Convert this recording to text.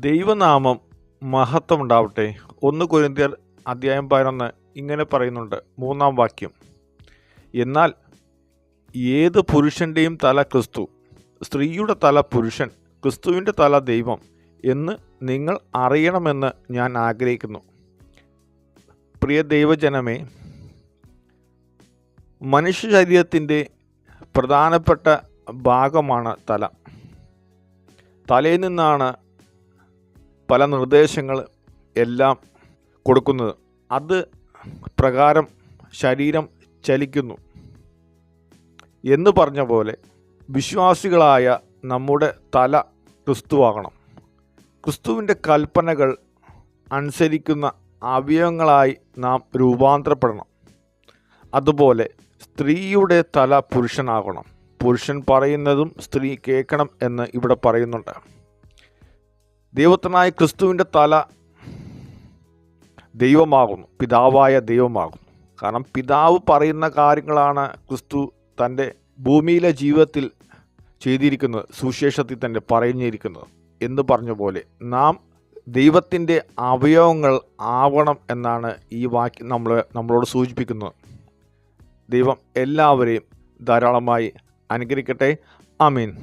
ദൈവനാമം മഹത്വം ഉണ്ടാവട്ടെ ഒന്ന് കൊരിന്ത്യർ അധ്യായം പതിനൊന്ന് ഇങ്ങനെ പറയുന്നുണ്ട്. മൂന്നാം വാക്യം. എന്നാൽ ഏത് പുരുഷന്റെയും തല ക്രിസ്തു സ്ത്രീയുടെ തല പുരുഷൻ ക്രിസ്തുവിന്റെ തല ദൈവം എന്ന് നിങ്ങൾ അറിയണമെന്ന് ഞാൻ ആഗ്രഹിക്കുന്നു. പ്രിയ ദൈവജനമേ മനുഷ്യ ശരീരത്തിന്റെ പ്രധാനപ്പെട്ട ഭാഗമാണ് തല. തലയിൽ നിന്നാണ് പല നിർദ്ദേശങ്ങൾ എല്ലാം കൊടുക്കുന്നത്. അത് പ്രകാരം ശരീരം ചലിക്കുന്നു. എന്ന് പറഞ്ഞ പോലെ വിശ്വാസികളായ നമ്മുടെ തല ക്രിസ്തുവാകണം. ക്രിസ്തുവിന്റെ കൽപ്പനകൾ അനുസരിക്കുന്ന അവയവങ്ങളായി നാം രൂപാന്തരപ്പെടണം. അതുപോലെ സ്ത്രീയുടെ തല പുരുഷനാകണം. പുരുഷൻ പറയുന്നതും സ്ത്രീ കേൾക്കണം എന്ന് ഇവിടെ പറയുന്നുണ്ട്. ദൈവത്തിനായ ക്രിസ്തുവിന്റെ തല ദൈവമാകുന്നു. പിതാവായ ദൈവമാകുന്നു. കാരണം പിതാവ് പറയുന്ന കാര്യങ്ങളാണ് ക്രിസ്തു തന്റെ ഭൂമിയിലെ ജീവിതത്തിൽ ചെയ്തിരിക്കുന്നത് സുവിശേഷത്തിൽ തന്നെ പറഞ്ഞിരിക്കുന്നത്. എന്ന് പറഞ്ഞ പോലെ നാം ദൈവത്തിന്റെ അവയവങ്ങൾ ആവണം എന്നാണ് ഈ വാക്യം നമ്മൾ നമ്മളോട് സൂചിപ്പിക്കുന്നത്. ദൈവം എല്ലാവരെയും ധാരാളമായി അനുഗ്രഹിക്കട്ടെ. ആമീൻ.